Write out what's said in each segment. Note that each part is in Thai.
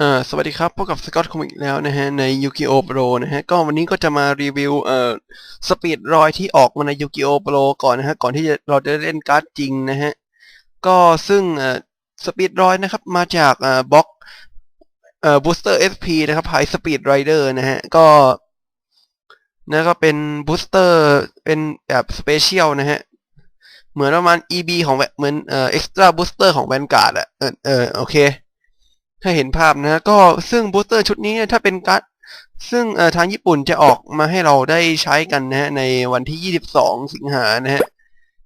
เอ่อสวัสดีครับพบกับสกอตคอมิกแล้วนะฮะใน Yu-Gi-Oh! Pro นะฮะก็วันนี้ก็จะมารีวิวเอ่อสปีดรอยที่ออกมาใน Yu-Gi-Oh! Pro ก่อนนะฮะก่อนที่จะเราจะเล่นการ์ดจริงนะฮะก็ซึ่งเอ่อสปีดรอยนะครับมาจากเอ่อบล็อกเอ่อ Booster SP นะครับ High Speed Rider นะฮะก็นะก็เป็นบูสเตอร์เป็นแบบสเปเชียลนะฮะเหมือนประมาณ EB ของแบบเหมือนเอ่อ Extra Booster ของ Vanguard อะเออเออโอเค ถ้าเห็นภาพนะก็ซึ่งบูสเตอร์ชุดนี้เนี่ยถ้าเป็นการ์ดซึ่งทางญี่ปุ่นจะออกมาให้เราได้ใช้กันนะฮะในวันที่ 22 สิงหานะฮะ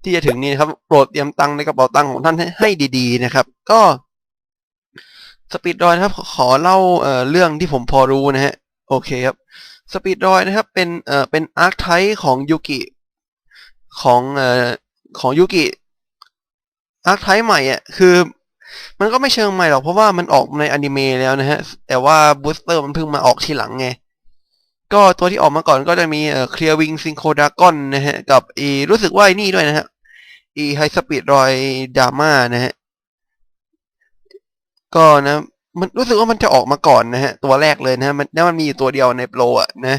ที่จะถึงนี้นะครับ โปรดเตรียมตังค์ในกระเป๋าตังค์ของท่านให้ดีๆนะครับ ก็สปีดรอยนะครับ ขอเล่าเเรื่องที่ผมพอรู้นะฮะโอเคครับสปีดรอยนะครับเป็นเอ่อเป็นอาร์คไทป์ของยูกิของเอ่อของยูกิอาร์คไทป์ใหม่อะคือ มันก็ไม่เชิงใหม่หรอกเพราะว่ามันออกในอนิเมะแล้วนะฮะ แต่ว่าบูสเตอร์มันเพิ่งมาออกทีหลังไง ก็ตัวที่ออกมาก่อนก็จะมีเอ่อเคลียร์วิงซิงโคดากอนนะฮะ กับอีรู้สึกว่าไอ้นี่ด้วยนะฮะอีไฮสปีดรอยดาม่านะฮะ ก็นะ มันรู้สึกว่ามันจะออกมาก่อนนะฮะ ตัวแรกเลยนะฮะมันแล้วมันมีอยู่ตัวเดียวในโปรอะนะ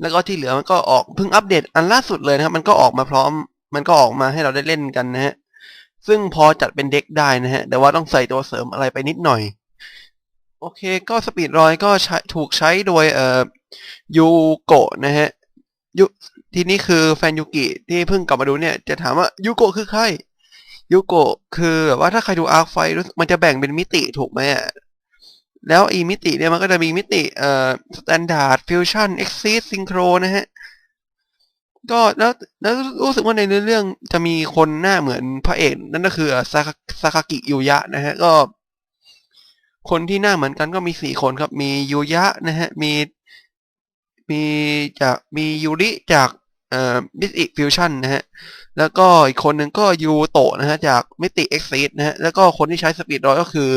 แล้วก็ที่เหลือมันก็ออกเพิ่งอัปเดตอันล่าสุดเลยนะครับ มันก็ออกมาพร้อม มันก็ออกมาให้เราได้เล่นกันนะฮะ ซึ่งพอจัดเป็นเด็กได้นะฮะ แต่ว่าต้องใส่ตัวเสริมอะไรไปนิดหน่อย โอเค ก็สปีดรอยก็ใช้ถูกใช้โดยเอ่อยูโกะนะฮะยูทีนี้คือแฟนยูกิที่เพิ่งกลับมาดูเนี่ย จะถามว่ายูโกะคือใครยูโกะคือแบบว่าถ้าใครดูอาร์คไฟมันจะแบ่งเป็นมิติถูกไหมอะแล้วอีมิติเนี่ยมันก็จะมีมิติเอ่อสแตนดาร์ดฟิวชั่นเอ็กซิสซิงโครนะฮะ ก็แล้วแล้วรู้สึกว่าในเรื่องจะมีคนหน้าเหมือนพระเอกนั่นก็คือซาซาคากิยูยะนะฮะก็ คนที่หน้าเหมือนกันก็มีสี่คนครับ มียูยะนะฮะ มีมีจากมียูริจากเอ่อมิติฟิวชั่นนะฮะ แล้วก็อีกคนหนึ่งก็ยูโตะนะฮะ จากมิติเอ็กซิสนะฮะ แล้วก็คนที่ใช้สปีดรอยก็คือ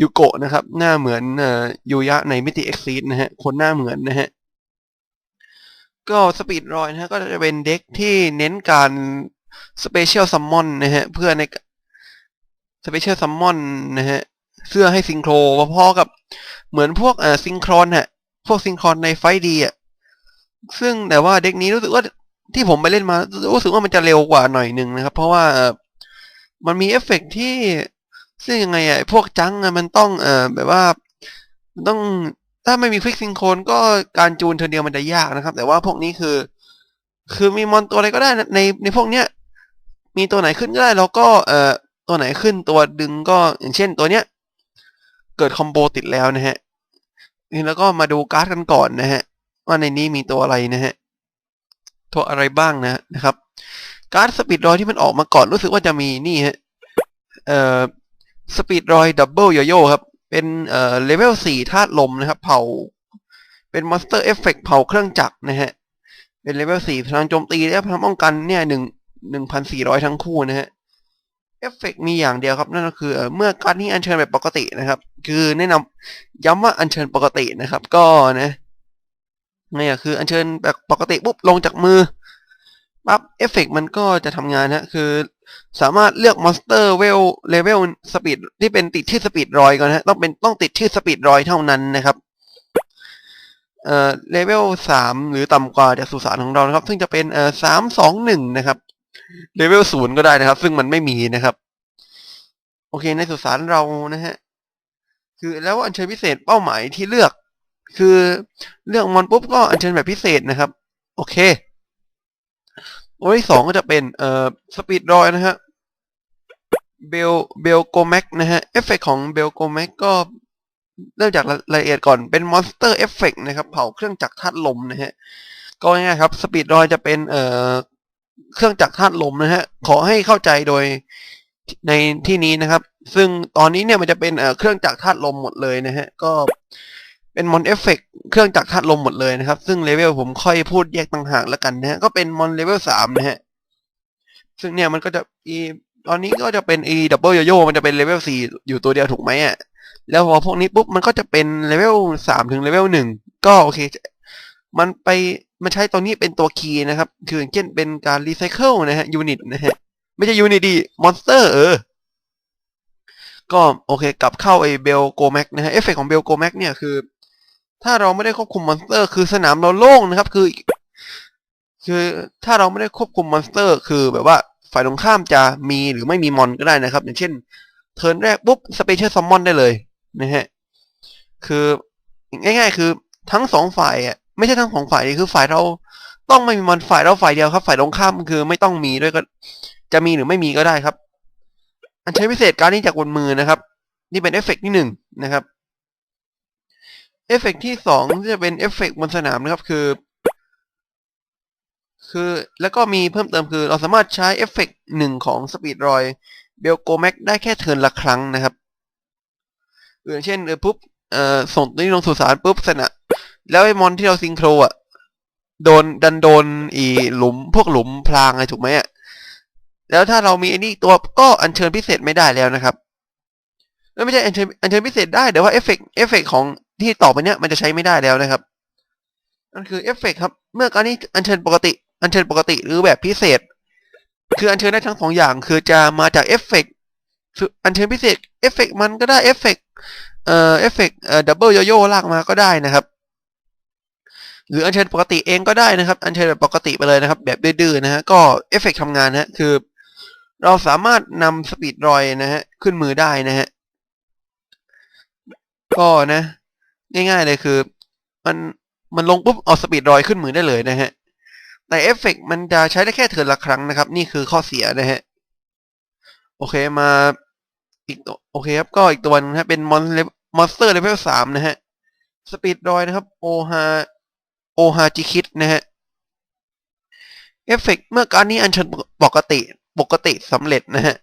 ยูโกะนะครับ หน้าเหมือนเอ่อยูยะในมิติเอ็กซิสนะฮะ คนหน้าเหมือนนะฮะ ก็สปีดรอยนะฮะก็จะเป็นเด็กที่เน้นการสเปเชียลซัมมอนนะฮะเพื่อในสเปเชียลซัมมอนนะฮะเพื่อให้ซิงโครพอๆกับเหมือนพวกอ่อซิงโครนฮะพวกซิงโครนในไฟดีอะซึ่งแต่ว่าเด็กนี้รู้สึกว่าที่ผมไปเล่นมารู้สึกว่ามันจะเร็วกว่าหน่อยหนึ่งนะครับ เพราะว่ามันมีเอฟเฟกต์ที่ซึ่งยังไงอะพวกจังอะมันต้องเอ่อแบบว่ามันต้อง ถ้าไม่มีควิกซิงโครนก็การจูนเทอเดียวมันจะยากนะครับ แต่ว่าพวกนี้คือ คือมีมอนตัวอะไรก็ได้ในในพวกเนี้ย มีตัวไหนขึ้นก็ได้แล้วก็เอ่อตัวไหนขึ้นตัวดึงก็อย่างเช่นตัวเนี้ย เกิดคอมโบติดแล้วนะฮะนี่แล้วก็มาดูการ์ดกันก่อนนะฮะว่าในนี้มีตัวอะไรนะฮะตัวอะไรบ้างนะนะครับ การ์ดสปีดรอยที่มันออกมาก่อนรู้สึกว่าจะมีนี่ฮะเอ่อสปีดรอยดับเบิลโยโย่ครับ เป็นเอ่อเลเวลสี่ธาตุลมนะครับ เผา เป็นมอนสเตอร์เอฟเฟกเผาเครื่องจักรนะฮะ เป็นเลเวลสี่พลังโจมตีและพลังป้องกันเนี่ยหนึ่งหนึ่งพันสี่ร้อยทั้งคู่นะฮะเอฟเฟกมีอย่างเดียวครับ นั่นก็คือเมื่อการที่อัญเชิญแบบปกตินะครับ คือแนะนำย้ำว่าอัญเชิญปกตินะครับ ก็นะนี่ยคืออัญเชิญแบบปกติปุ๊บลงจากมือ ปั๊บเอฟเฟกมันก็จะทำงานนะคือสามารถเลือกมอนสเตอร์เวลเลเวลสปีดที่เป็นติดชื่อสปีดรอยก่อนนะต้องเป็นต้องติดชื่อสปีดรอยเท่านั้นนะครับเอ่อเลเวลสามหรือต่ำกว่าจากสุสานของเรานะครับ ซึ่งจะเป็นเอ่อสามสองหนึ่งนะครับเลเวลศูนย์ก็ได้นะครับ ซึ่งมันไม่มีนะครับ โอเคในสุสานเรานะฮะคือแล้วอัญเชิญพิเศษเป้าหมายที่เลือก คือเลือกมอนปุ๊บก็อัญเชิญแบบพิเศษนะครับ โอเค ตัวที่สองก็จะเป็นเอ่อสปีดรอยนะฮะเบลเบลโกแม็กนะฮะเอฟเฟกของเบลโกแม็กก็เริ่มจากรายละเอียดก่อนเป็นมอนสเตอร์เอฟเฟกนะครับ เผาเครื่องจักรธาตุลมนะฮะก็ง่ายครับสปีดรอยจะเป็นเอ่อเครื่องจักรธาตุลมนะฮะขอให้เข้าใจโดยในที่นี้นะครับ ซึ่งตอนนี้เนี่ยมันจะเป็นเอ่อเครื่องจักรธาตุลมหมดเลยนะฮะก็ เป็นมอนเอฟเฟกเครื่องจักรธาตุลมหมดเลยนะครับ ซึ่งเลเวลผมค่อยพูดแยกต่างหากแล้วกันนะฮะก็เป็นมอนเลเวลสามนะฮะซึ่งเนี่ยมันก็จะอีตอนนี้ก็จะเป็นอีดับเบิลโยโย่มันจะเป็นเลเวลสี่อยู่ตัวเดียวถูกไหมอะแล้วพอพวกนี้ปุ๊บมันก็จะเป็นเลเวลสามถึงเลเวลหนึ่งก็โอเค มันไปมันใช้ตัวนี้เป็นตัวคีย์นะครับ คืออย่างเช่นเป็นการรีไซเคิลนะฮะยูนิตนะฮะไม่ใช่ยูนิตดีมอนสเตอร์เออก็โอเคกลับเข้าไอเบลโกแม็กนะฮะเอฟเฟกของเบลโกแม็กเนี่ยคือ ถ้าเราไม่ได้ควบคุมมอนสเตอร์ คือสนามเราโล่งนะครับ คือ คือถ้าเราไม่ได้ควบคุมมอนสเตอร์ คือแบบว่าฝ่ายตรงข้ามจะมีหรือไม่มีมอนก็ได้นะครับ อย่างเช่น เทิร์นแรกปุ๊บสเปเชียลซัมมอนได้เลยนะฮะคือง่าย ๆ คือทั้งสองฝ่ายอะไม่ใช่ทั้งสองฝ่ายคือฝ่ายเราต้องไม่มีมอนฝ่ายเราฝ่ายเดียวครับ ฝ่ายตรงข้ามคือไม่ต้องมีด้วยก็ จะมีหรือไม่มีก็ได้ครับ อันใช้พิเศษการนี้จากบนมือนะครับ นี่เป็นเอฟเฟกที่หนึ่งนะครับ เอฟเฟกที่สองจะเป็นเอฟเฟกบนสนามนะครับคือ คือแล้วก็มีเพิ่มเติมคือ เราสามารถใช้เอฟเฟกหนึ่งของสปีดรอยเบลโกแม็กได้แค่เทิร์นละครั้งนะครับอย่างเช่นเออปุ๊บเอ่อส่งตัวนี้ลงสู่สารปุ๊บสนะแล้วไอ้มอนที่เราซิงโครอะโดนดันโดนอีหลุมพวกหลุมพรางอะไรถูกไหมอะแล้วถ้าเรามีไอ้นี่ตัวก็อัญเชิญพิเศษไม่ได้แล้วนะครับไม่ใช่อัญเชิญอัญเชิญพิเศษได้แต่ว่าเอฟเฟกเอฟเฟกของ ที่ต่อไปเนี้ยมันจะใช้ไม่ได้แล้วนะครับนั่นคือเอฟเฟกครับ เมื่อการนี้อัญเชิญปกติ อัญเชิญปกติหรือแบบพิเศษ คืออัญเชิญได้ทั้งสองอย่าง คือจะมาจากเอฟเฟกอัญเชิญพิเศษเอฟเฟกมันก็ได้เอฟเฟกเอ่อเอฟเฟกเอ่อดับเบิลโยโย่ลากมาก็ได้นะครับ หรืออัญเชิญปกติเองก็ได้นะครับ อัญเชิญแบบปกติไปเลยนะครับ แบบดื้อๆนะฮะก็เอฟเฟกทำงานนะฮะคือ เราสามารถนำสปีดรอยนะฮะขึ้นมือได้นะฮะก็นะ ง่ายๆเลยคือ มันมันลงปุ๊บเอาสปีดรอยขึ้นมือได้เลยนะฮะแต่เอฟเฟกมันจะใช้ได้แค่เทิร์นละครั้งนะครับ นี่คือข้อเสียนะฮะ โอเคมาอีกตัวโอเคครับก็อีกตัวนึงนะเป็นมอนมอนสเตอร์เลเวลสามนะฮะสปีดรอยนะครับโอฮาโอฮาจิคิดนะฮะเอฟเฟกเมื่อการนี้อัญเชิญปกติปกติสำเร็จนะฮะ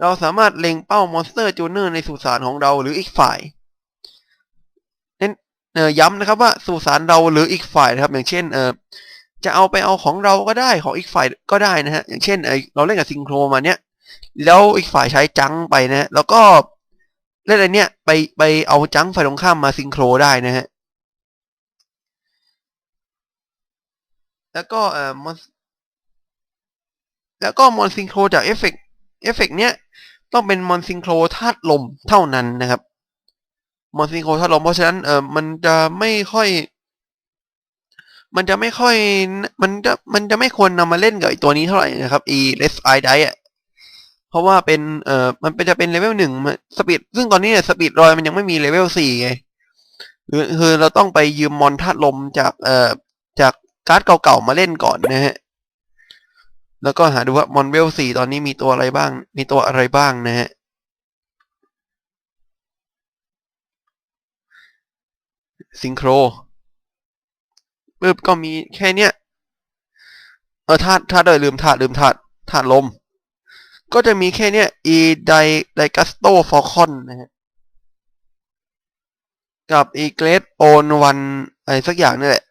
เราสามารถเล็งเป้ามอนสเตอร์จูเนอร์ในสุสานของเราหรืออีกฝ่าย เอ่อย้ำนะครับว่าสุสานเราหรืออีกฝ่ายนะครับ อย่างเช่นเอ่อจะเอาไปเอาของเราก็ได้ของอีกฝ่ายก็ได้นะฮะอย่างเช่นเออเราเล่นกับซิงโครมาเนี้ยแล้วอีกฝ่ายใช้จังไปนะฮะแล้วก็เล่นอะไรเนี้ยไปไปเอาจังฝ่ายตรงข้ามมาซิงโครได้นะฮะแล้วก็เอ่อมอนแล้วก็มอนซิงโครจากเอฟเฟกเอฟเฟกเนี้ยต้องเป็นมอนซิงโครธาตุลมเท่านั้นนะครับ มอนซิงโครธาลมเพราะฉะนั้นเออมันจะไม่ค่อย มันจะไม่ค่อย มันจะมันจะไม่ควรนำมาเล่นกับไอตัวนี้เท่าไหร่นะครับอีเลสไอไดอะเพราะว่าเป็นเอ่อมันเป็นจะเป็นเลเวลหนึ่งสปีดซึ่งตอนนี้เนี่ยสปีดรอยมันยังไม่มีเลเวลสี่ไงคือคือเราต้องไปยืมมอนธาตุลมจากเอ่อจากการ์ดเก่าๆมาเล่นก่อนนะฮะแล้วก็หาดูว่ามอนเวลสี่ตอนนี้มีตัวอะไรบ้าง มีตัวอะไรบ้างนะฮะ ซิงโครปึ๊บก็มีแค่เนี้ย เออธาตุธาตุเลยลืมธาตุลืมธาตุธาตุลม ก็จะมีแค่เนี้ย e ไดไดกัสโตฟอลคอนนะฮะกับ e เกรดโอนวันอะไรสักอย่างนี่แหละ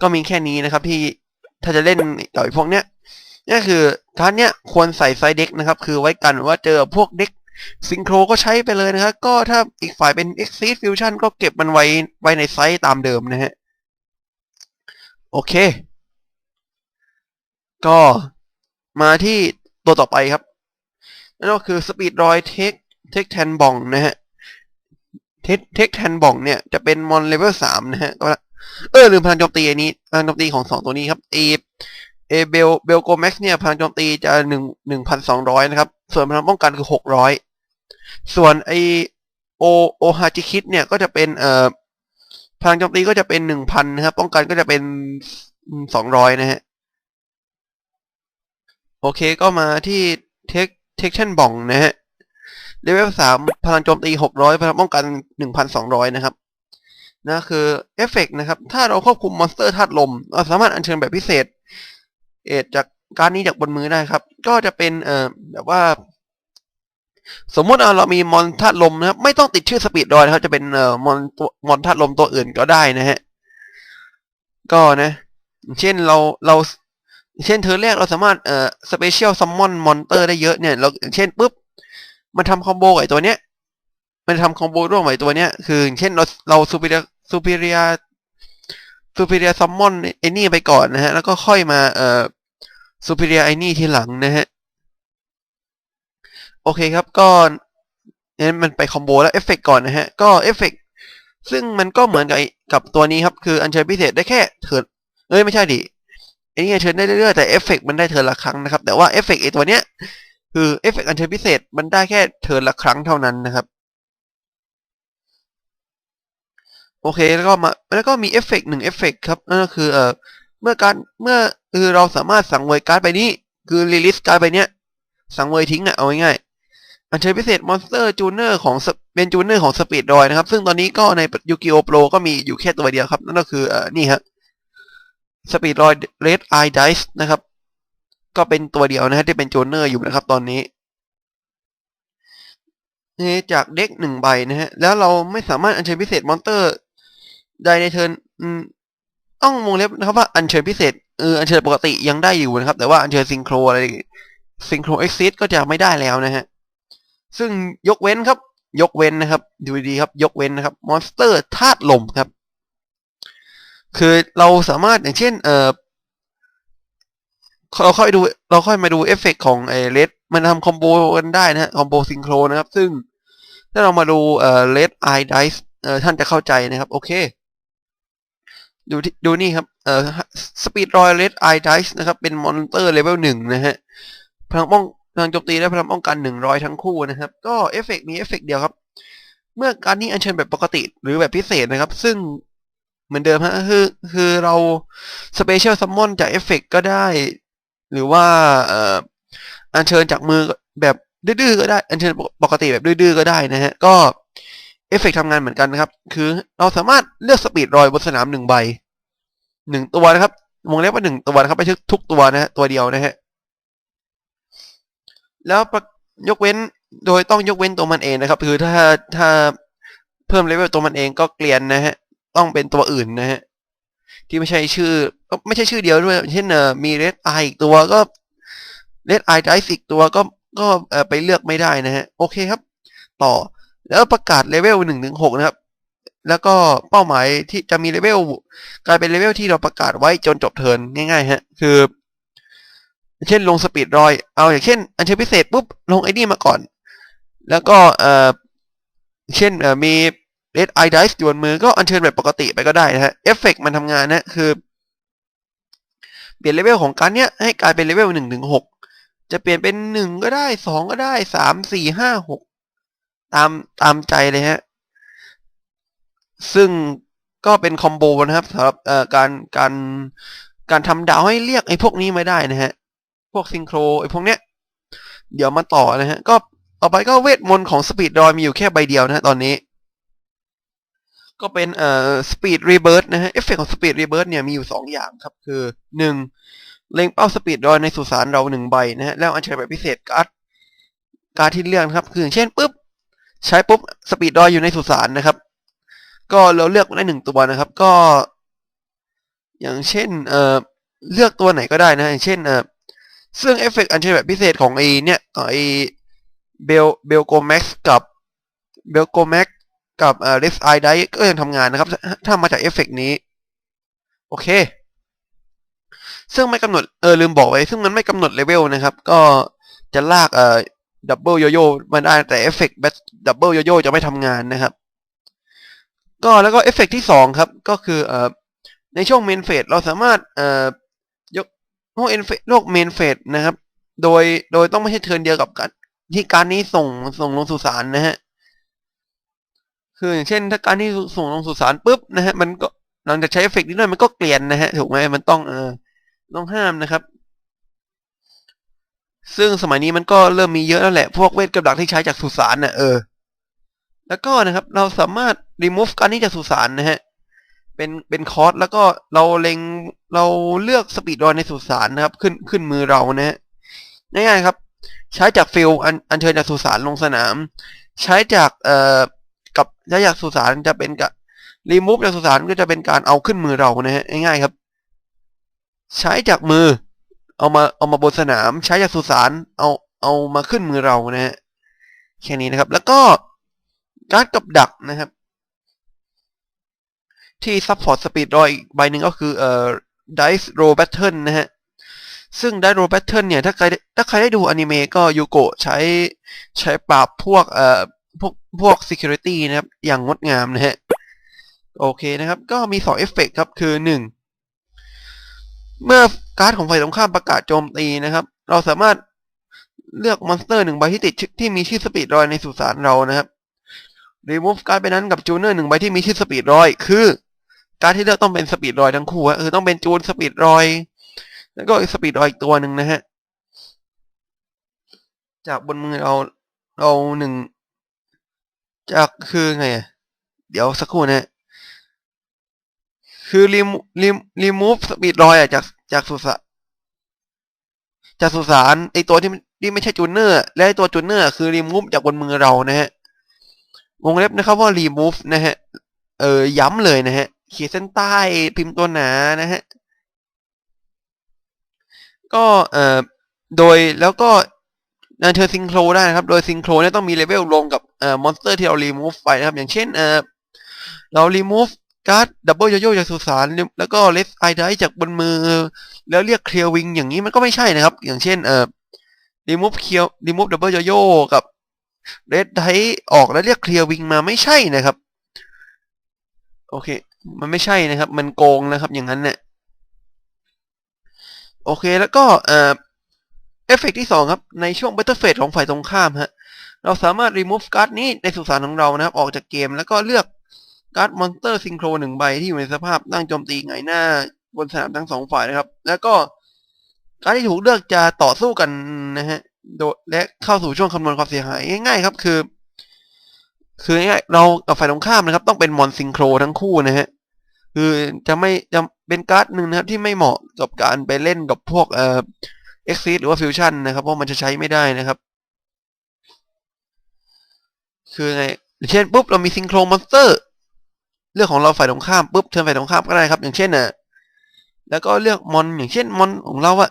ก็มีแค่นี้นะครับที่ถ้าจะเล่นกับพวกเนี้ยนี่คือการเนี้ยควรใส่ไซเด็กนะครับ คือไว้กันว่าเจอพวกเด็ก ซิงโครก็ใช้ไปเลยนะครับ ก็ถ้าอีกฝ่ายเป็น Exceed Fusion ก็เก็บมันไว้ไว้ในไซต์ตามเดิมนะฮะ โอเค ก็มาที่ตัวต่อไปครับ นั่นก็คือ Speed Roy Take Take 10บองนะฮะ Take Take 10บองเนี่ย จะเป็นมอนเลเวลสามนะฮะ ก็ เออลืมพลังโจมตีอันนี้พลังโจมตีของสองตัวนี้ครับเอ เอเบลเบลโกแม็กเนี่ยพลังโจมตีจะหนึ่งหนึ่งพันสองร้อยนะครับ ส่วนพลังป้องกันคือหกร้อยส่วนไอโอโอฮาจิคิดเนี่ยก็จะเป็นเอ่อพลังโจมตีก็จะเป็นหนึ่งพันนะครับ ป้องกันก็จะเป็นสองร้อยนะฮะ โอเคก็มาที่เทคเทคชั่นบองนะฮะเลเวลสามพลังโจมตีหกร้อยพลังป้องกันหนึ่งพันสองร้อยนะครับนะคือเอฟเฟกนะครับ ถ้าเราควบคุมมอนสเตอร์ธาตุลม เราสามารถอัญเชิญแบบพิเศษ เอทจากการนี้จากบนมือได้ครับ ก็จะเป็นเอ่อแบบว่า สมมติเรามีมอนธาตุลมนะครับ ไม่ต้องติดชื่อสปีดดอยนะครับ จะเป็นเอ่อมอนตัวมอนธาตุลมตัวอื่นก็ได้นะฮะก็นะ เช่นเราเราเช่นเธอแรกเราสามารถเอ่อสเปเชียลซัมมอนมอนเตอร์ได้เยอะเนี่ยเราเช่นปุ๊บมันทำคอมโบกับตัวเนี้ย มันทำคอมโบร่วมกับตัวเนี้ยคือ เช่นเราเราซูเปอร์ซูเปอร์เร์ซั มมอนไอ้นี่ไปก่อนนะฮะ แล้วก็ค่อยมาเอ่อซูเปอร์ไอ้นี่ทีหลังนะฮะ โอเคครับก็งั้นมันไปคอมโบแล้วเอฟเฟกก่อนนะฮะ ก็เอฟเฟกซึ่งมันก็เหมือนกับกับตัวนี้ครับ คืออัญเชิญพิเศษได้แค่เทิร์นเอ้ยไม่ใช่ดิไอ้นี่เชิญได้เรื่อยๆแต่เอฟเฟกมันได้เทิร์นละครั้งนะครับ แต่ว่าเอฟเฟกไอ้ตัวเนี้ยคือเอฟเฟกอัญเชิญพิเศษมันได้แค่เทิร์นละครั้งเท่านั้นนะครับ โอเคแล้วก็มาแล้วก็มีเอฟเฟกหนึ่งเอฟเฟกครับนั่นก็คือเอ่อเมื่อการเมื่อคือเราสามารถสั่งเวยการ์ดใบนี้ คือรีลิสการ์ดใบเนี้ย สั่งเวยทิ้งอะเอาง่ายๆอันเชิญพิเศษมอนสเตอร์จูเนอร์ของเป็นจูเนอร์ของสปีดดอยนะครับ ซึ่งตอนนี้ก็ในยูกิโอโปรก็มีอยู่แค่ตัวเดียวครับ นั่นก็คือเอ่อนี่ฮะสปีดดอยเรดไอไดส์นะครับ ก็เป็นตัวเดียวนะฮะที่เป็นจูเนอร์อยู่นะครับตอนนี้นี่จากเด็กหนึ่งใบนะฮะ แล้วเราไม่สามารถอัญเชิญพิเศษมอนสเตอร์ ใดในเทิร์นอืมต้องวงเล็บนะครับว่าอัญเชิญพิเศษเอออัญเชิญปกติยังได้อยู่นะครับ แต่ว่าอัญเชิญซิงโครอะไรซิงโครเอ็กซิสก็จะไม่ได้แล้วนะฮะซึ่งยกเว้นครับ ยกเว้นนะครับ ดูดีครับ ยกเว้นนะครับมอนสเตอร์ธาตุลมครับ คือเราสามารถอย่างเช่น เออเราค่อยดู เราค่อยมาดูเอฟเฟกต์ของไอเลดมันทำคอมโบกันได้นะฮะคอมโบซิงโครนะครับ ซึ่งถ้าเรามาดูเอ่อเลดไอไดส์เอ่อท่านจะเข้าใจนะครับ โอเค ดูที่ดูนี่ครับ เอ่อสปีดรอยเลดไอไดส์นะครับ เป็นมอนเตอร์เลเวลหนึ่งนะฮะ พลังป้องพลังโจมตีและพลังป้องกันหนึ่งร้อยทั้งคู่นะครับ ก็เอฟเฟกต์มีเอฟเฟกต์เดียวครับ เมื่อการนี้อัญเชิญแบบปกติหรือแบบพิเศษนะครับ ซึ่งเหมือนเดิมฮะคือคือเราสเปเชียลซัมมอนจากเอฟเฟกต์ก็ได้ หรือว่าเอ่ออัญเชิญจากมือแบบดื้อๆก็ได้ อัญเชิญปกติแบบดื้อๆก็ได้นะฮะ ก็ เอฟเฟกต์ทำงานเหมือนกันนะครับ คือเราสามารถเลือกสปีดรอยบนสนามหนึ่งใบหนึ่งตัวนะครับ วงเล็บว่าหนึ่งตัวนะครับไม่ใช่ทุกตัวนะฮะตัวเดียวนะฮะแล้วยกเว้นโดยต้องยกเว้นตัวมันเองนะครับ คือถ้าถ้าเพิ่มเลเวลตัวมันเองก็เกลียนนะฮะต้องเป็นตัวอื่นนะฮะที่ไม่ใช่ชื่อก็ไม่ใช่ชื่อเดียวด้วย เช่นเอ่อมีเรดไออีกตัวก็เรดไอไดส์อีกตัวก็ก็เอ่อไปเลือกไม่ได้นะฮะโอเคครับ ต่อ แล้วประกาศเลเวลหนึ่งถึงหกนะครับ แล้วก็เป้าหมายที่จะมีเลเวลกลายเป็นเลเวลที่เราประกาศไว้จนจบเทิร์นง่ายๆฮะคือ เช่นลงสปีดรอยเอาอย่างเช่น อันเชิญพิเศษปุ๊บลงไอ้นี่มาก่อน แล้วก็เอ่อเช่นมี Red Eye Dice อยู่บนมือก็อัญเชิญแบบปกติไปก็ได้นะฮะเอฟเฟกมันทำงานนะคือ เปลี่ยนเลเวลของการเนี้ยให้กลายเป็นเลเวลหนึ่งถึงหกจะเปลี่ยนเป็นหนึ่งก็ได้สองก็ได้สามสี่ห้าหก ตามตามใจเลยฮะ ซึ่งก็เป็นคอมโบนะครับสำหรับการการการทำดาวให้เรียกไอ้พวกนี้ไม่ได้นะฮะ พวกซิงโครไอ้พวกเนี้ย เดี๋ยวมาต่อนะฮะ ก็ต่อไปก็เวทมนต์ของสปีดดอยมีอยู่แค่ใบเดียวนะฮะตอนนี้ ก็เป็นเอ่อสปีดรีเบิร์นะฮะเอฟเฟกของสปีดรีเบิร์เนี่ยมีอยู่สองอย่างครับ คือหนึ่งเล็งเป้าสปีดดอยในสุสานเราหนึ่งใบนะฮะแล้วอัญเชิญแบบพิเศษการ์ดการ์ดที่เลือกครับ คืออย่างเช่นปุ๊บ ใช้ปุ๊บสปีดดอยอยู่ในสุสานนะครับ ก็เราเลือกได้หนึ่งตัวนะครับ ก็ อย่างเช่นเอ่อเลือกตัวไหนก็ได้นะ อย่างเช่นเอ่อซึ่งเอฟเฟกต์อันเชิญแบบพิเศษของไอเนี่ยของไอเบลเบลโกแม็กกับเบลโกแม็กกับเอ่อเรสไอไดก็ยังทำงานนะครับ ถ้ามาจากเอฟเฟกต์นี้ โอเค ซึ่งไม่กำหนดเออลืมบอกไว้ ซึ่งมันไม่กำหนดเลเวลนะครับ ก็จะลากเอ่อ ดับเบิลโยโย่มาได้แต่เอฟเฟกต์ดับเบิลโยโย่จะไม่ทำงานนะครับ ก็แล้วก็เอฟเฟกต์ที่สองครับ ก็คือเอ่อในช่วงเมนเฟสเราสามารถเอ่อโลกเอนเฟโลกเมนเฟสนะครับ โดยโดยต้องไม่ใช่เทิร์นเดียวกับการที่การนี้ส่งส่งลงสู่สารนะฮะคืออย่างเช่น ถ้าการที่ส่งลงสู่สารปุ๊บนะฮะมันก็หลังจากใช้เอฟเฟกต์นี้ด้วยมันก็เกลียนนะฮะถูกไหมมันต้องเออต้องห้ามนะครับ ซึ่งสมัยนี้มันก็เริ่มมีเยอะแล้วแหละ พวกเวทกับดักที่ใช้จากสุสานน่ะเออ แล้วก็นะครับ เราสามารถ remove การนี้จากสุสานนะฮะ เป็น เป็นคอร์ส แล้วก็เราเล็ง เราเลือกสปีดดอยในสุสานนะครับ ขึ้น ขึ้นมือเรานะฮะ ง่ายๆครับ ใช้จากฟิลอันอันเชิญจากสุสานลงสนาม ใช้จาก เอ่อ กับ ใช้จากสุสานจะเป็นกับรีมูฟจากสุสานก็จะเป็นการเอาขึ้นมือเรานะฮะ ง่ายๆครับ ใช้จากมือ เอามาเอามาบนสนามใช้จากสุสานเอาเอามาขึ้นมือเรานะฮะแค่นี้นะครับ แล้วก็การ์ดกับดักนะครับ ที่ซัพพอร์ตสปีดรอยอีกใบหนึ่งก็คือเอ่อ Dice Roll Battle นะฮะซึ่ง Dice Roll Battle เนี่ยถ้าใครถ้าใครได้ดูอนิเมะก็ยูโกะใช้ใช้ปราบพวกเอ่อพวกพวก security นะครับ อย่างงดงามนะฮะโอเคนะครับ ก็มี 2 เอฟเฟกครับ คือ 1 เมื่อการ์ดของฝ่ายตรงข้ามประกาศโจมตีนะครับ เราสามารถเลือกมอนสเตอร์หนึ่งใบที่ติดที่มีชื่อสปีดรอยในสุสานเรานะครับ remove การ์ดไปนั้นกับจูเนอร์หนึ่งใบที่มีชื่อสปีดรอย คือการที่เลือกต้องเป็นสปีดรอยทั้งคู่คือต้องเป็นจูนสปีดรอย แล้วก็สปีดรอยอีกตัวหนึ่งนะฮะจากบนมือเราเราหนึ่งจากคือไง เดี๋ยวสักครู่นะฮะ คือรีมรีมรีมูฟสปีดรอยอะจากจากสุสานจากสุสานไอตัวที่ที่ไม่ใช่จูเนอร์และไอตัวจูเนอร์คือรีมูฟจากบนมือเรานะฮะวงเล็บนะครับว่า remove นะฮะเออย้ำเลยนะฮะขีดเส้นใต้พิมพ์ตัวหนานะฮะก็เอ่อโดยแล้วก็นเธอซิงโครได้นะครับ โดยซิงโครเนี่ยต้องมีเลเวลลงกับเอ่อมอนสเตอร์ที่เรา remove ไปนะครับ อย่างเช่นเอ่อเรา remove การ์ดดับเบิลโยโย่จากสุสานแล้วก็เลสไอไดจากบนมือ แล้วเรียกเคลียร์วิงอย่างนี้มันก็ไม่ใช่นะครับ อย่างเช่นเอ่อ remove เคลียร์ remove ดับเบิลโยโย่กับเรดไดออกแล้วเรียกเคลียร์วิงมาไม่ใช่นะครับ โอเค มันไม่ใช่นะครับ มันโกงนะครับ อย่างนั้นเนี่ยโอเคแล้วก็เอ่อเอฟเฟกที่สองครับ ในช่วง Battle Phase ของฝ่ายตรงข้ามฮะเราสามารถ remove การ์ดนี้ในสุสานของเรานะครับ ออกจากเกมแล้วก็เลือก การ์ดมอนสเตอร์ซิงโครหนึ่งใบที่อยู่ในสภาพตั้งโจมตีไงหน้าบนสนามทั้งสองฝ่ายนะครับ แล้วก็การที่ถูกเลือกจะต่อสู้กันนะฮะโดและเข้าสู่ช่วงคำนวณความเสียหายง่ายๆครับ คือ คือง่ายเรากับฝ่ายตรงข้ามนะครับ ต้องเป็นมอนซิงโครทั้งคู่นะฮะคือจะไม่จะเป็นการ์ดหนึ่งนะครับ ที่ไม่เหมาะกับการไปเล่นกับพวกเอ่อเอ็กซิหรือว่าฟิวชั่นนะครับ เพราะมันจะใช้ไม่ได้นะครับ คือไงเช่นปุ๊บเรามีซิงโครมอนสเตอร์ เลือกของเราฝ่ายตรงข้ามปุ๊บเทิร์นฝ่ายตรงข้ามก็ได้ครับ อย่างเช่นน่ะแล้วก็เลือกมอนอย่างเช่นมอนของเราอะ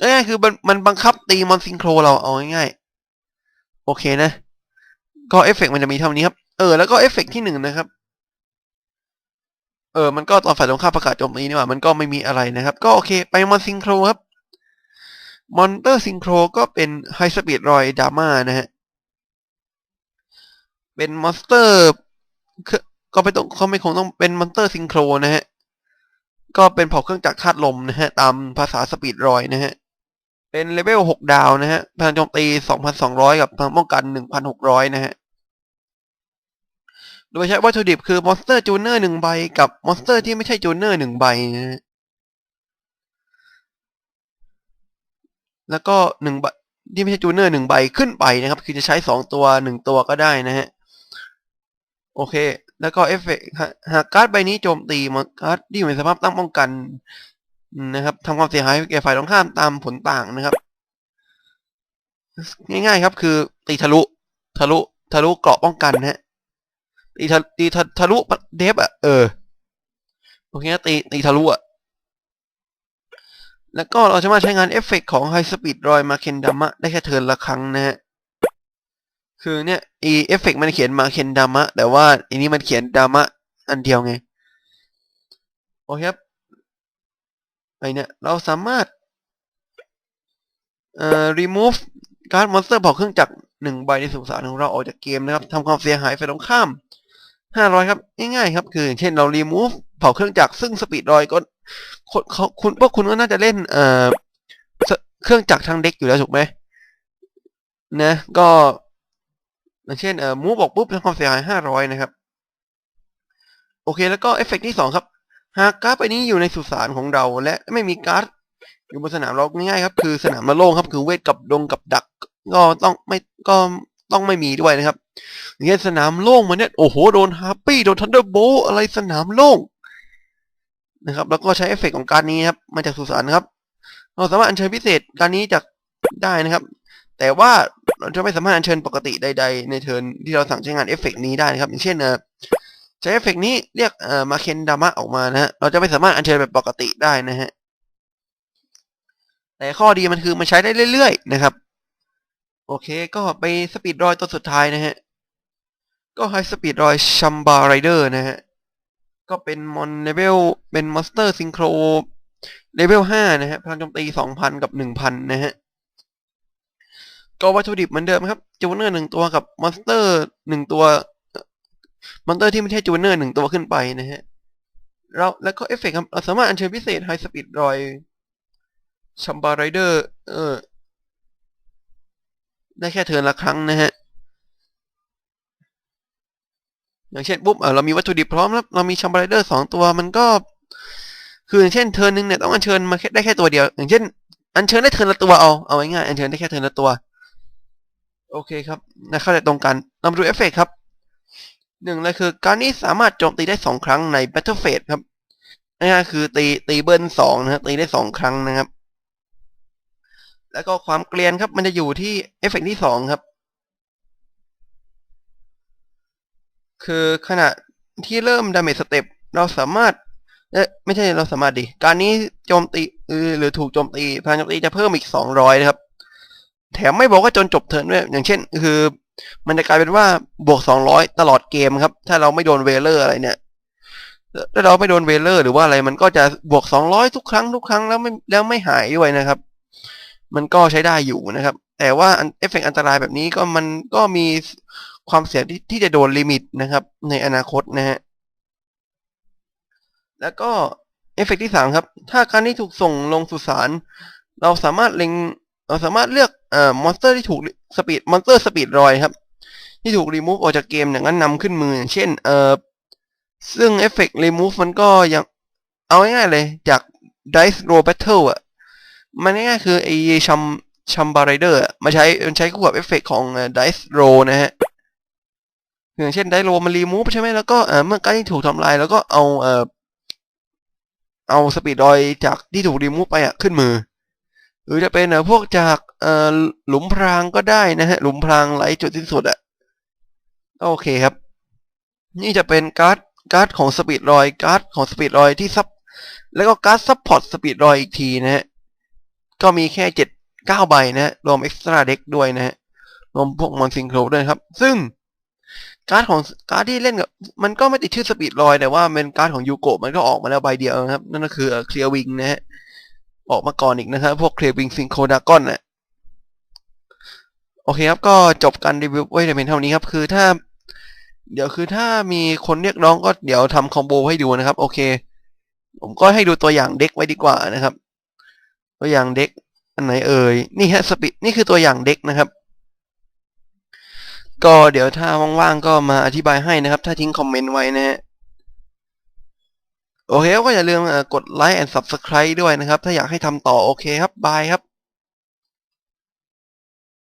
ง่ายคือมันมันบังคับตีมอนซิงโครเราเอาง่ายๆโอเคนะ ก็เอฟเฟกมันจะมีเท่านี้ครับ เออแล้วก็เอฟเฟกที่หนึ่งนะครับ เออมันก็ตอนฝ่ายตรงข้ามประกาศโจมตีนี่หว่ามันก็ไม่มีอะไรนะครับ ก็โอเค ไปมอนซิงโครครับมอนเตอร์ซิงโครก็เป็นไฮสปีดรอยดาม่านะฮะเป็นมอนสเตอร์ ก็ไม่ต้องเขาไม่คงต้องเป็นมอนเตอร์ซิงโครนะฮะ ก็เป็นเผ่าเครื่องจักรธาตุลมนะฮะ ตามภาษาสปีดรอยนะฮะ เป็นเลเวล6ดาวนะฮะพลังโจมตี2,200กับพลังป้องกัน1,600นะฮะ โดยใช้วัตถุดิบคือมอนสเตอร์จูเนอร์หนึ่งใบกับมอนสเตอร์ที่ไม่ใช่จูเนอร์หนึ่งใบนะฮะ แล้วก็หนึ่งใบที่ไม่ใช่จูเนอร์หนึ่งใบขึ้นไปนะครับ คือจะใช้สองตัวหนึ่งตัวก็ได้นะฮะ โอเค แล้วก็เอฟเฟกหากการ์ดใบนี้โจมตีมันการ์ดที่อยู่ในสภาพตั้งป้องกันนะครับทำความเสียหายแก่ฝ่ายตรงข้ามตามผลต่างนะครับ ง่ายๆครับ คือตีทะลุ ทะลุ ทะลุเกราะป้องกันนะฮะตีทะตีทะทะลุเดฟอะเออโอเคตีตีทะลุอะแล้วก็เราสามารถใช้งานเอฟเฟกของ High Speed รอยมาเคนดามะได้แค่เทิร์นละครั้งนะฮะ คือเนี่ยอีเอฟเฟกมันเขียนมาเคนดามะ แต่ว่าอันนี้มันเขียนดามะอันเดียวไง โอเคครับไอเนี่ย เราสามารถเอ่อ remove การ์ดมอนสเตอร์เผาเครื่องจักรหนึ่งใบในสุสานของเราออกจากเกมนะครับทำความเสียหายไฟตรงข้ามห้าร้อยครับ ง่ายๆครับ คืออย่างเช่นเรา remove เผาเครื่องจักรซึ่งสปีดรอยก็คุณพวกคุณก็น่าจะเล่นเอ่อเครื่องจักรทางเด็กอยู่แล้วถูกไหมนะ ก็ อย่างเช่นเอ่อมูฟบอกปุ๊บทำความเสียหายห้าร้อยนะครับ โอเคแล้วก็เอฟเฟกที่สองครับ หากการ์ดใบนี้อยู่ในสุสานของเรา และไม่มีการ์ดอยู่บนสนามเราง่ายๆครับ คือสนามมาโล่งครับ คือเวทกับดงกับดัก ก็ต้องไม่ก็ต้องไม่มีด้วยนะครับอย่างเช่นสนามโล่งมันเนี่ยโอ้โหโดนฮาร์ปี้โดนทันเดอร์โบอะไรสนามโล่งนะครับ แล้วก็ใช้เอฟเฟกของการนี้ครับมาจากสุสานครับ เราสามารถอัญเชิญพิเศษการนี้จากได้นะครับ แต่ว่า เราจะไม่สามารถอัญเชิญปกติใด ๆ ในเทิร์นที่เราสั่งใช้งานเอฟเฟกนี้ได้นะครับ อย่างเช่นเออใช้เอฟเฟกนี้เรียกเอ่อมาเคนดามะออกมานะฮะเราจะไม่สามารถอัญเชิญแบบปกติได้นะฮะแต่ข้อดีมันคือมันใช้ได้เรื่อยๆนะครับ โอเคก็ไปสปีดรอยตัวสุดท้ายนะฮะก็ไฮสปีดรอยชัมบาไรเดอร์นะฮะก็เป็นมอนเลเวลเป็นมอนสเตอร์ซิงโครเลเวลห้านะฮะพลังโจมตีสองพันกับหนึ่งพันนะฮะ ก็วัตถุดิบเหมือนเดิมครับจูเนอร์หนึ่งตัวกับมอนสเตอร์หนึ่งตัวมอนสเตอร์ที่ไม่ใช่จูเนอร์หนึ่งตัวขึ้นไปนะฮะเราแล้วก็เอฟเฟกต์ครับเราสามารถอัญเชิญพิเศษไฮสปีดรอยชัมบาไรเดอร์เออ ได้แค่เทินละครั้งนะฮะ อย่างเช่นปุ๊บเออเรามีวัตถุดิบพร้อมแล้วเรามีชัมบาไรเดอร์สองตัวมันก็ คืออย่างเช่นเทินหนึ่งเนี่ยต้องอัญเชิญมาแค่ได้แค่ตัวเดียว อย่างเช่น อัญเชิญได้เทินละตัวเอาเอาง่ายๆอัญเชิญได้แค่เทินละตัว โอเคครับนะเข้าใจตรงกันเรามาดูเอฟเฟกต์ครับหนึ่งเลยคือการนี้สามารถโจมตีได้สองครั้งใน Battle Phase ครับง่ายๆคือตีตีเบิลสองนะครับตีได้สองครั้งนะครับ แล้วก็ความเกลียนครับ มันจะอยู่ที่เอฟเฟกต์ที่สองครับ คือขณะที่เริ่มดาเมจสเต็ปเราสามารถเอ๊ะไม่ใช่เราสามารถดิ การนี้โจมตีหรือถูกโจมตีพลังโจมตีจะเพิ่มอีกสองร้อยนะครับ แถมไม่บอกว่าจนจบเทิร์นด้วยอย่างเช่น คือ มันจะกลายเป็นว่าบวกสองร้อยตลอดเกมครับ ถ้าเราไม่โดนเวเลอร์อะไรเนี่ยถ้าเราไม่โดนเวเลอร์หรือว่าอะไรมันก็จะบวกสองร้อยทุกครั้งทุกครั้งแล้วไม่แล้วไม่หายด้วยนะครับ มันก็ใช้ได้อยู่นะครับ แต่ว่าเอฟเฟกต์อันตรายแบบนี้ก็มันก็มีความเสี่ยงที่ที่จะโดนลิมิตนะครับ ในอนาคตนะฮะแล้วก็เอฟเฟกต์ที่สามครับ ถ้าการที่ถูกส่งลงสุสานเราสามารถเล็ง เราสามารถเลือกเอ่อมอนสเตอร์ที่ถูกสปีดมอนสเตอร์สปีดรอยครับ ที่ถูกรีมูฟออกจากเกมอย่างนั้นนำขึ้นมืออย่างเช่นเอ่อซึ่งเอฟเฟกต์รีมูฟมันก็ยังเอาง่ายๆเลยจาก Dice Roll Battle อะ มันง่ายๆคือไอชัมชัมบาไรเดอร์มาใช้มันใช้คู่กับเอฟเฟกต์ของ Dice Roll นะฮะอย่างเช่น Dice Roll มันรีมูฟใช่ไหมแล้วก็เมื่อการที่ถูกทำลายแล้วก็เอาเอ่อเอาสปีดรอยจากที่ถูกรีมูฟไปอะขึ้นมือ หรือจะเป็นพวกจากหลุมพรางก็ได้นะฮะหลุมพรางไร้จุดสิ้นสุดอะโอเคครับ นี่จะเป็นการ์ดการ์ดของสปีดรอยการ์ดของสปีดรอยที่ซับแล้วก็การ์ดซับพอร์ตสปีดรอยอีกทีนะฮะก็มีแค่เจ็ดเก้าใบนะฮะรวมเอ็กซ์ตร้าเด็กด้วยนะฮะรวมพวกมอนซิงโครด้วยครับ ซึ่งการ์ดของการ์ดที่เล่นกับมันก็ไม่ติดชื่อสปีดรอยแต่ว่าเป็นการ์ดของยูโกะมันก็ออกมาแล้วใบเดียวครับ นั่นก็คือเคลียร์วิงนะฮะ ออกมาก่อนอีกนะครับ พวกเคลียร์วิงซิงโคดากอนน่ะโอเคครับ ก็จบการรีวิวไว้แต่เพียงเท่านี้ครับ คือถ้า เดี๋ยวคือถ้ามีคนเรียกร้องก็เดี๋ยวทำคอมโบให้ดูนะครับ โอเค ผมก็ให้ดูตัวอย่างเด็กไว้ดีกว่านะครับ ตัวอย่างเด็กอันไหนเอ่ย นี่ฮะสปีดนี่คือตัวอย่างเด็กนะครับ ก็เดี๋ยวถ้าว่างๆก็มาอธิบายให้นะครับ ถ้าทิ้งคอมเมนต์ไว้นะฮะ โอเคก็อย่าลืมกดไลค์ and subscribe ด้วยนะครับ ถ้าอยากให้ทำต่อโอเคครับ บายครับ